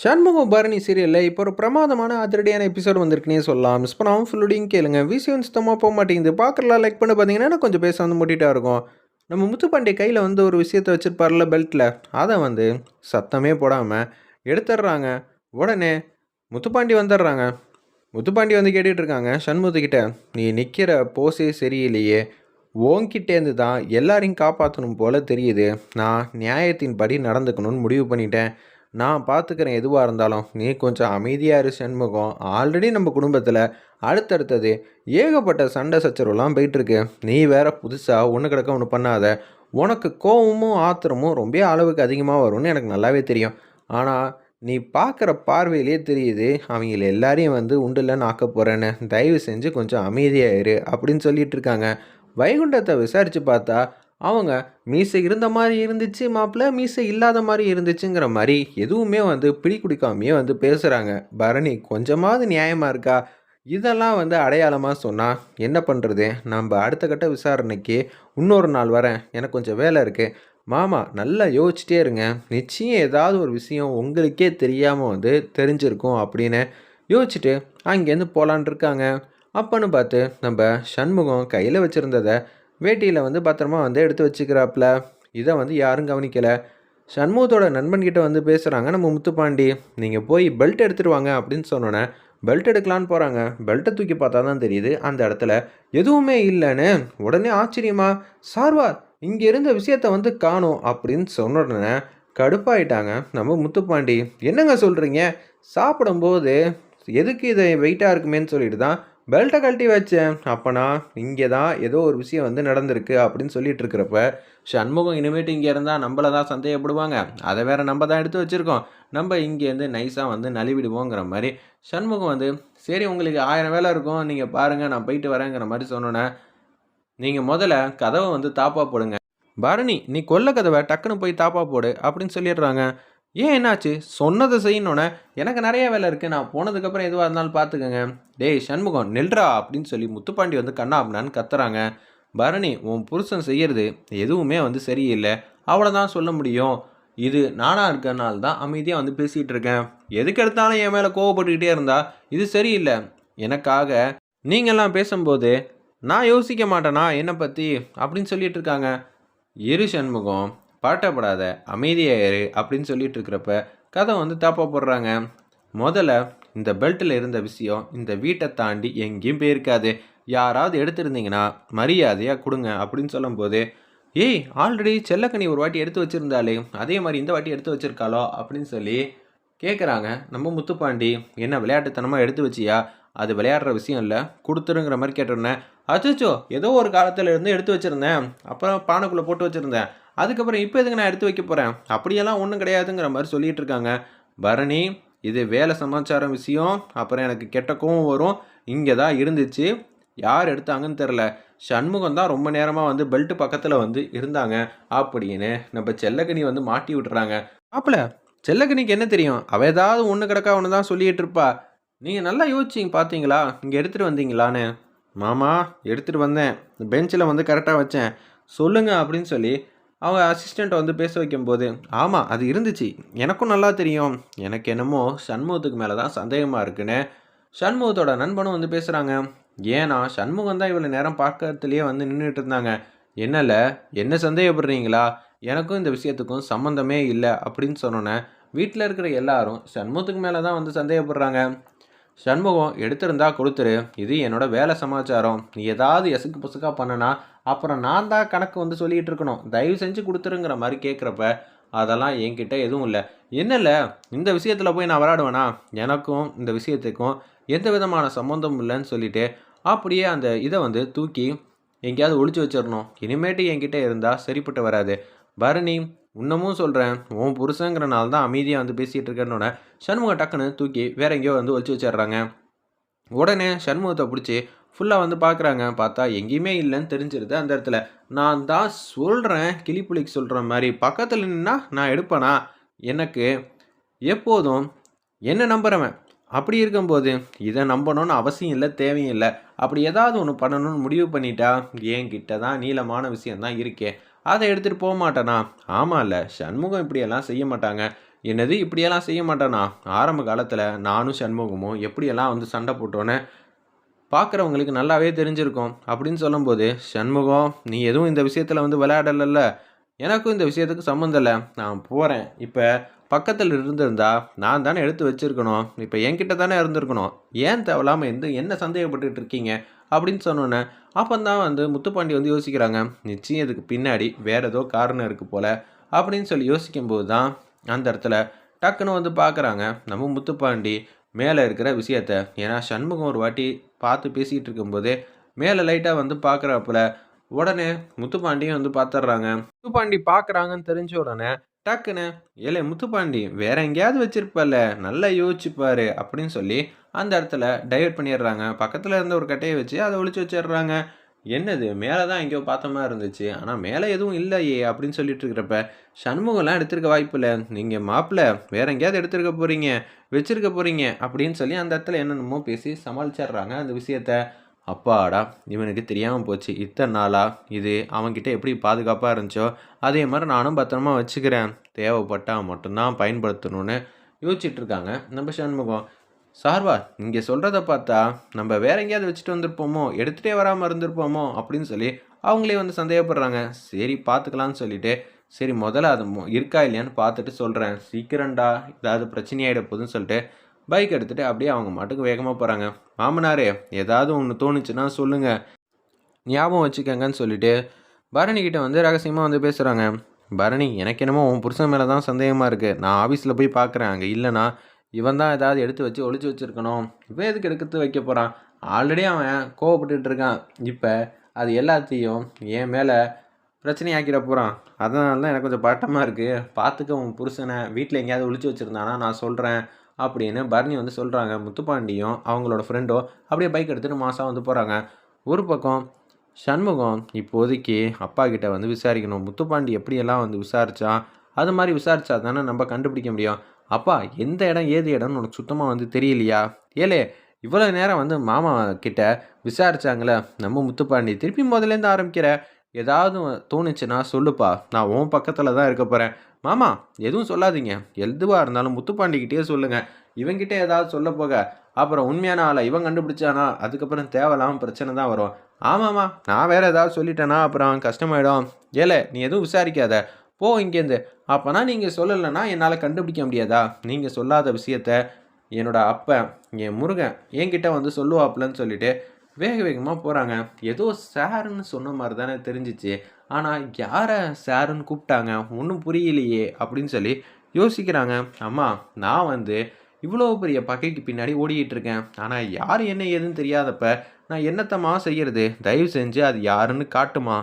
சண்முகம் பரணி சீரியலில் இப்போ ஒரு பிரமாதமான அதிரடியான எபிசோடு வந்திருக்குனே சொல்லலாம். மிஸ் பண்ணாமல் ஃபுல்லுடையும் கேளுங்க. விஷயம் சுத்தமாக போக மாட்டேங்குது. பார்க்கலாம் லைக் பண்ணி பார்த்தீங்கன்னா கொஞ்சம் பேச வந்து முட்டிட்டா இருக்கும். நம்ம முத்துப்பாண்டி கையில் வந்து ஒரு விஷயத்தை வச்சுருப்பார்ல பெல்ட்டில் அதை வந்து சத்தமே போடாமல் எடுத்துடுறாங்க. உடனே முத்துப்பாண்டி வந்துடுறாங்க. முத்துப்பாண்டி வந்து கேட்டுட்ருக்காங்க சண்முகத்துக்கிட்ட நீ நிற்கிற போஸே சரியில்லையே. ஓங்கிட்டேருந்து தான் எல்லாரையும் காப்பாற்றணும் போல தெரியுது. நான் நியாயத்தின் படி நடந்துக்கணும்னு முடிவு பண்ணிட்டேன். நான் பார்த்துக்கிறேன் எதுவாக இருந்தாலும். நீ கொஞ்சம் அமைதியாக இரு சண்முகம். ஆல்ரெடி நம்ம குடும்பத்தில் அடுத்தடுத்தது ஏகப்பட்ட சண்டை சச்சரவுலாம் போயிட்டுருக்கு. நீ வேற புதுசாக ஒன்று கிடக்க ஒன்று பண்ணாத. உனக்கு கோவமும் ஆத்திரமும் ரொம்ப அளவுக்கு அதிகமாக வரும்னு எனக்கு நல்லாவே தெரியும். ஆனால் நீ பார்க்குற பார்வையிலே தெரியுது அவங்கள எல்லாரையும் வந்து உண்டில் ஆக்க போகிறேன்னு தயவு செஞ்சு கொஞ்சம் அமைதியாயிரு அப்படின்னு சொல்லிட்டு இருக்காங்க. வைகுண்டத்தை விசாரித்து பார்த்தா அவங்க மீசை இருந்த மாதிரி இருந்துச்சு மாப்பிள்ள மீசை இல்லாத மாதிரி இருந்துச்சுங்கிற மாதிரி எதுவுமே வந்து பிடி குடிக்காமையே வந்து பேசுகிறாங்க பரணி கொஞ்சமாவது நியாயமாக இருக்கா? இதெல்லாம் வந்து அடையாளமாக சொன்னால் என்ன பண்ணுறது நம்ம அடுத்த கட்ட விசாரணைக்கு இன்னொரு நாள் வரேன். எனக்கு கொஞ்சம் வேலை இருக்குது மாமா நல்லா யோசிச்சிட்டே இருங்க. நிச்சயம் ஏதாவது ஒரு விஷயம் உங்களுக்கே தெரியாமல் வந்து தெரிஞ்சிருக்கும் அப்படின்னு யோசிச்சுட்டு அங்கேருந்து போகலான் இருக்காங்க. அப்பன்னு பார்த்து நம்ம சண்முகம் கையில் வச்சுருந்ததை வேட்டியில் வந்து பத்திரமா வந்து எடுத்து வச்சுக்கிறாப்புல இதை வந்து யாரும் கவனிக்கலை. சண்முகத்தோட நண்பன்கிட்ட வந்து பேசுகிறாங்க நம்ம முத்துப்பாண்டி நீங்கள் போய் பெல்ட் எடுத்துகிட்டு வாங்க அப்படின்னு சொன்னோன்னே பெல்ட் எடுக்கலான்னு போகிறாங்க பெல்ட்டை தூக்கி பார்த்தா தான் தெரியுது அந்த இடத்துல எதுவுமே இல்லைன்னு. உடனே ஆச்சரியமா சார்வார் இங்கே இருந்த விஷயத்த வந்து காணும் அப்படின்னு சொன்ன உடனே கடுப்பாயிட்டாங்க. நம்ம முத்துப்பாண்டி என்னங்க சொல்கிறீங்க சாப்பிடும்போது எதுக்கு இதை வெயிட்டாக இருக்குமேன்னு சொல்லிட்டு தான் பெல்ட்டை கழட்டி வச்சேன். அப்போனா இங்கே தான் ஏதோ ஒரு விஷயம் வந்து நடந்திருக்கு அப்படின்னு சொல்லிட்டு இருக்கிறப்ப சண்முகம் இனிமேட்டு இங்கே இருந்தால் நம்மள தான் சந்தேகப்படுவாங்க. அதை வேற நம்ம தான் எடுத்து வச்சுருக்கோம். நம்ம இங்கேருந்து நைஸாக வந்து நழுவிடுவோங்கிற மாதிரி. சண்முகம் வந்து சரி உங்களுக்கு ஆயிரம் வேலை இருக்கும். நீங்கள் பாருங்கள் நான் போயிட்டு வரேங்கிற மாதிரி சொன்னோன்னே நீங்கள் முதல்ல கதவை வந்து தாப்பா போடுங்க. பரணி நீ கொல்ல கதவை டக்குன்னு போய் தாப்பா போடு அப்படின்னு சொல்லிடுறாங்க. ஏன் என்னாச்சு? சொன்னதை செய்யணுன்னே எனக்கு நிறைய வேலை இருக்குது நான் போனதுக்கப்புறம் எதுவாக இருந்தாலும் பார்த்துக்கோங்க. டேய் சண்முகம் நெல்ரா அப்படின்னு சொல்லி முத்துப்பாண்டி வந்து கண்ணா அப்படின்னான்னு கத்துறாங்க. பரணி உன் புருஷன் செய்கிறது எதுவுமே வந்து சரியில்லை. அவ்வளோதான் சொல்ல முடியும். இது நானாக இருக்கறனால தான் அமைதியாக வந்து பேசிகிட்டு இருக்கேன். எதுக்கு எடுத்தாலும் என் மேலே கோவப்பட்டுக்கிட்டே இருந்தா இது சரியில்லை. எனக்காக நீங்கள்லாம் பேசும்போது நான் யோசிக்க மாட்டேனா? என்னை பற்றி அப்படின்னு சொல்லிட்டு இருக்காங்க. இரு சண்முகம். பாட்டப்படாத அமைதியாக அப்படின்னு சொல்லிட்டு இருக்கிறப்ப கதை வந்து தாப்பா போடுறாங்க. முதல்ல இந்த பெல்ட்டில் இருந்த விஷயம் இந்த வீட்டை தாண்டி எங்கேயும் போயிருக்காது. யாராவது எடுத்திருந்தீங்கன்னா மரியாதையாக கொடுங்க அப்படின்னு சொல்லும்போது ஏய் ஆல்ரெடி செல்லக்கனி ஒரு வாட்டி எடுத்து வச்சுருந்தாலே அதே மாதிரி இந்த வாட்டி எடுத்து வச்சிருக்காளோ? அப்படின்னு சொல்லி கேட்குறாங்க நம்ம முத்துப்பாண்டி என்ன விளையாட்டுத்தனமாக எடுத்து வச்சியா? அது விளையாடுற விஷயம் இல்லை கொடுத்துருங்கிற மாதிரி கேட்டிருந்தேன். அச்சோ ஏதோ ஒரு காலத்தில் இருந்து எடுத்து வச்சுருந்தேன். அப்புறம் பானைக்குள்ளே போட்டு வச்சுருந்தேன். அதுக்கப்புறம் இப்போ எதுக்கு நான் எடுத்து வைக்க போகிறேன் அப்படியெல்லாம் ஒன்றும் கிடையாதுங்கிற மாதிரி சொல்லிட்டு இருக்காங்க. பரணி இது வேலை சமாச்சாரம் விஷயம். அப்புறம் எனக்கு கெட்டக்கவும் வரும். இங்கே தான் இருந்துச்சு. யார் எடுத்தாங்கன்னு தெரில சண்முகம் தான் ரொம்ப நேரமாக வந்து பெல்ட் பக்கத்தில் வந்து இருந்தாங்க. அப்படின்னு நம்ம செல்லக்கனி வந்து மாட்டி விட்டுறாங்க. மாப்பிள செல்லக்கனிக்கு என்ன தெரியும்? அவ ஏதாவது ஒன்று கிடக்கா ஒன்று தான் சொல்லிட்டு இருப்பா. நீங்கள் நல்லா யோசிச்சிங்க பார்த்தீங்களா இங்கே எடுத்துகிட்டு வந்தீங்களான்னு. மாமா எடுத்துகிட்டு வந்தேன். பெஞ்சில் வந்து கரெக்டாக வச்சேன். சொல்லுங்கள் அப்படின்னு சொல்லி அவங்க அசிஸ்டண்ட்டை வந்து பேச வைக்கும்போது ஆமாம் அது இருந்துச்சு. எனக்கும் நல்லா தெரியும். எனக்கு என்னமோ சண்முகத்துக்கு மேலே தான் சந்தேகமாக இருக்குன்னு. சண்முகத்தோட நண்பனும் வந்து பேசுகிறாங்க ஏன்னா சண்முகம் தான் இவ்வளோ நேரம் பார்க்கறதுலேயே வந்து நின்றுட்டு இருந்தாங்க. என்னல? என்ன சந்தேகப்படுறீங்களா? எனக்கும் இந்த விஷயத்துக்கும் சம்மந்தமே இல்லை. அப்படின்னு சொன்னோன்னே வீட்டில் இருக்கிற எல்லாரும் சண்முகத்துக்கு மேலே தான் வந்து சந்தேகப்படுறாங்க. சண்முகம் எடுத்திருந்தா கொடுத்துரு. இது என்னோட வேலை சமாச்சாரம். நீ ஏதாவது எசுக்கு புசுக்காக பண்ணனா அப்புறம் நான் தான் கணக்கு வந்து சொல்லிகிட்டு இருக்கணும். தயவு செஞ்சு கொடுத்துருங்கிற மாதிரி கேட்குறப்ப அதெல்லாம் என்கிட்ட எதுவும் இல்லை. என்ன இல்லை இந்த விஷயத்தில் போய் நான் விளாடுவேனா எனக்கும் இந்த விஷயத்துக்கும் எந்த விதமான சம்மந்தம் இல்லைன்னு சொல்லிட்டு அப்படியே அந்த இதை வந்து தூக்கி எங்கேயாவது ஒழிச்சு வச்சிடணும். இனிமேட்டு என்கிட்ட இருந்தால் சரிப்பட்டு வராது. பரணி இன்னமும் சொல்கிறேன் உன் புருஷங்கிறனால தான் அமைதியாக வந்து பேசிகிட்டு இருக்கேன்னோட சண்முகம் டக்குன்னு தூக்கி வேற எங்கேயோ வந்து ஒழிச்சு வச்சிடுறாங்க. உடனே சண்முகத்தை பிடிச்சி ஃபுல்லாக வந்து பார்க்குறாங்க பார்த்தா எங்கேயுமே இல்லைன்னு தெரிஞ்சிருது அந்த இடத்துல. நான் தான் சொல்கிறேன் கிளிப்புலிக்கு சொல்கிற மாதிரி. பக்கத்தில் நின்னா நான் எடுப்பேனா? எனக்கு எப்போதும் என்ன நம்புறவன்? அப்படி இருக்கும்போது இதை நம்பணும்னு அவசியம் இல்லை தேவையும் இல்லை. அப்படி ஏதாவது ஒன்று பண்ணணும்னு முடிவு பண்ணிட்டா என்கிட்ட தான் நீளமான விஷயந்தான் இருக்கே. அதை எடுத்துகிட்டு போக மாட்டேனா? ஆமாம் இல்லை சண்முகம் இப்படியெல்லாம் செய்ய மாட்டாங்க. என்னது இப்படியெல்லாம் செய்ய மாட்டானா? ஆரம்ப காலத்தில் நானும் சண்முகமும் எப்படியெல்லாம் வந்து சண்டை போட்டோன்னே பார்க்குறவங்களுக்கு நல்லாவே தெரிஞ்சிருக்கும். அப்படின்னு சொல்லும்போது சண்முகம் நீ எதுவும் இந்த விஷயத்தில் வந்து விளையாடலைல்ல? எனக்கும் இந்த விஷயத்துக்கு சம்மந்தம் இல்லை. நான் போகிறேன் இப்போ பக்கத்தில் இருந்திருந்தா நான் தானே எடுத்து வச்சிருக்கணும். இப்போ என்கிட்ட தானே இருந்திருக்கணும். ஏன் தேவையில்லாமல் எந்த என்ன சந்தேகப்பட்டுட்டு இருக்கீங்க? அப்படின்னு சொன்னோன்னே அப்போ தான் வந்து முத்துப்பாண்டி வந்து யோசிக்கிறாங்க நிச்சயம் இதுக்கு பின்னாடி வேற ஏதோ காரணம் இருக்குது போல் அப்படின்னு சொல்லி யோசிக்கும்போது தான் அந்த இடத்துல டக்குன்னு வந்து பார்க்குறாங்க நம்ம முத்துப்பாண்டி மேலே இருக்கிற விஷயத்த. ஏன்னா சண்முகம் ஒரு வாட்டி பார்த்து பேசிக்கிட்டு இருக்கும்போதே மேலே லைட்டாக வந்து பார்க்குறாப்புல உடனே முத்துப்பாண்டியும் வந்து பார்த்துட்றாங்க முத்துப்பாண்டி பார்க்குறாங்கன்னு தெரிஞ்ச உடனே டக்குன்னு ஏலே முத்துப்பாண்டி வேற எங்கேயாவது வச்சிருப்பல நல்லா யோசிச்சுப்பாரு அப்படின்னு சொல்லி அந்த இடத்துல டைவர்ட் பண்ணிடுறாங்க. பக்கத்தில் இருந்த ஒரு கட்டையை வச்சு அதை ஒழிச்சு வச்சிடுறாங்க. என்னது மேலே தான் எங்கேயோ பார்த்த மாதிரி இருந்துச்சு. ஆனால் மேலே எதுவும் இல்லையே அப்படின்னு சொல்லிட்டு இருக்கிறப்ப சண்முகம்லாம் எடுத்திருக்க வாய்ப்பு இல்லை. நீங்கள் மாப்பிள்ளை வேற எங்கேயாவது எடுத்திருக்க போகிறீங்க வச்சிருக்க போகிறீங்க அப்படின்னு சொல்லி அந்த இடத்துல என்னென்னமோ பேசி சமாளிச்சிடுறாங்க அந்த விஷயத்த. அப்பாடா இவனுக்கு தெரியாமல் போச்சு. இத்தனை நாளாக இது அவன்கிட்ட எப்படி பாதுகாப்பாக இருந்துச்சோ? அதே மாதிரி நானும் பத்திரமா வச்சுக்கிறேன். தேவைப்பட்டால் மட்டும்தான் பயன்படுத்தணும்னு யோசிச்சுட்டு இருக்காங்க. நம்ம சண்முகம் சார்வா இங்கே சொல்கிறத பார்த்தா நம்ம வேற எங்கேயாவது வச்சுட்டு வந்திருப்போமோ? எடுத்துகிட்டே வராமல் இருந்திருப்போமோ? அப்படின்னு சொல்லி அவங்களே வந்து சந்தேகப்படுறாங்க. சரி பார்த்துக்கலான்னு சொல்லிட்டு சரி முதல்ல அது மொ- இருக்கா இல்லையான்னு பார்த்துட்டு சொல்கிறேன் சீக்கிரம்டா ஏதாவது பிரச்சனையாயிட போகுதுன்னு சொல்லிட்டு பைக் எடுத்துகிட்டு அப்படியே அவங்க மாட்டுக்கு வேகமாக போகிறாங்க மாமனாரே ஏதாவது ஒன்று தோணுச்சுன்னா சொல்லுங்கள் ஞாபகம் வச்சுக்கங்கன்னு சொல்லிட்டு பரணிக்கிட்ட வந்து ரகசியமாக வந்து பேசுகிறாங்க பரணி எனக்கு என்னமோ உன் புருஷன் மேலே தான் சந்தேகமாக இருக்குது நான் ஆஃபீஸில் போய் பார்க்குறேன் அங்கே இல்லைனா இவன் தான் ஏதாவது எடுத்து வச்சு ஒழிச்சு வச்சுருக்கணும். இவன் எதுக்கு எடுக்கிறது வைக்க போகிறான் ஆல்ரெடி அவன் கோவப்பட்டுட்டு இருக்கான். இப்போ அது எல்லாத்தையும் என் மேலே பிரச்சனையாக்கிட போகிறான் அதனால தான் எனக்கு கொஞ்சம் பட்டமாக இருக்குது பார்த்துக்க உன் புருஷனை. வீட்டில் எங்கேயாவது ஒழிச்சு வச்சுருந்தானா நான் சொல்கிறேன் அப்படின்னு பரணி வந்து சொல்கிறாங்க முத்துப்பாண்டியும் அவங்களோட ஃப்ரெண்டோ அப்படியே பைக் எடுத்துகிட்டு மாதம் வந்து போகிறாங்க ஒரு பக்கம் சண்முகம் இப்போதைக்கு அப்பா கிட்ட வந்து விசாரிக்கணும். முத்துப்பாண்டி எப்படியெல்லாம் வந்து விசாரித்தா அது மாதிரி விசாரிச்சா தானே நம்ம கண்டுபிடிக்க முடியும். அப்பா எந்த இடம் ஏது இடம்னு உனக்கு சுத்தமாக வந்து தெரியலையா? ஏலே இவ்வளோ நேரம் வந்து மாமா கிட்ட விசாரிச்சாங்களே நம்ம முத்துப்பாண்டி திருப்பி முதலேருந்து ஆரம்பிக்கிற? ஏதாவது தோணுச்சுன்னா சொல்லுப்பா. நான் உன் பக்கத்தில் தான் இருக்க போகிறேன் மாமா எதுவும் சொல்லாதீங்க. எதுவாக இருந்தாலும் முத்துப்பாண்டிக்கிட்டே சொல்லுங்கள் இவங்கிட்ட ஏதாவது சொல்ல போக. அப்புறம் உண்மையான ஆளை இவன் கண்டுபிடிச்சானா? அதுக்கப்புறம் தேவையில்லாமல் பிரச்சனை தான் வரும். ஆமாம்மா நான் வேறு ஏதாவது சொல்லிட்டேனா அப்புறம் கஷ்டமாயிடும். ஏலே நீ எதுவும் விசாரிக்காத. போ இங்கேருந்து அப்போனா நீங்கள் சொல்லலைன்னா என்னால் கண்டுபிடிக்க முடியாதா? நீங்கள் சொல்லாத விஷயத்த என்னோட அப்பன் என் முருகன் என்கிட்ட வந்து சொல்லுவாப்புலன்னு சொல்லிட்டு வேக வேகமாக போகிறாங்க ஏதோ சாருன்னு சொன்ன மாதிரி தானே தெரிஞ்சிச்சு. ஆனால் யாரை சாருன்னு கூப்பிட்டாங்க? ஒன்றும் புரியலையே அப்படின்னு சொல்லி யோசிக்கிறாங்க. அம்மா நான் வந்து இவ்வளோ பெரிய பகைக்கு பின்னாடி ஓடிக்கிட்டு இருக்கேன். ஆனால் யார் என்ன ஏதுன்னு தெரியாதப்ப நான் என்னத்தம்மா செய்கிறது தயவு செஞ்சு அது யாருன்னு காட்டுமா?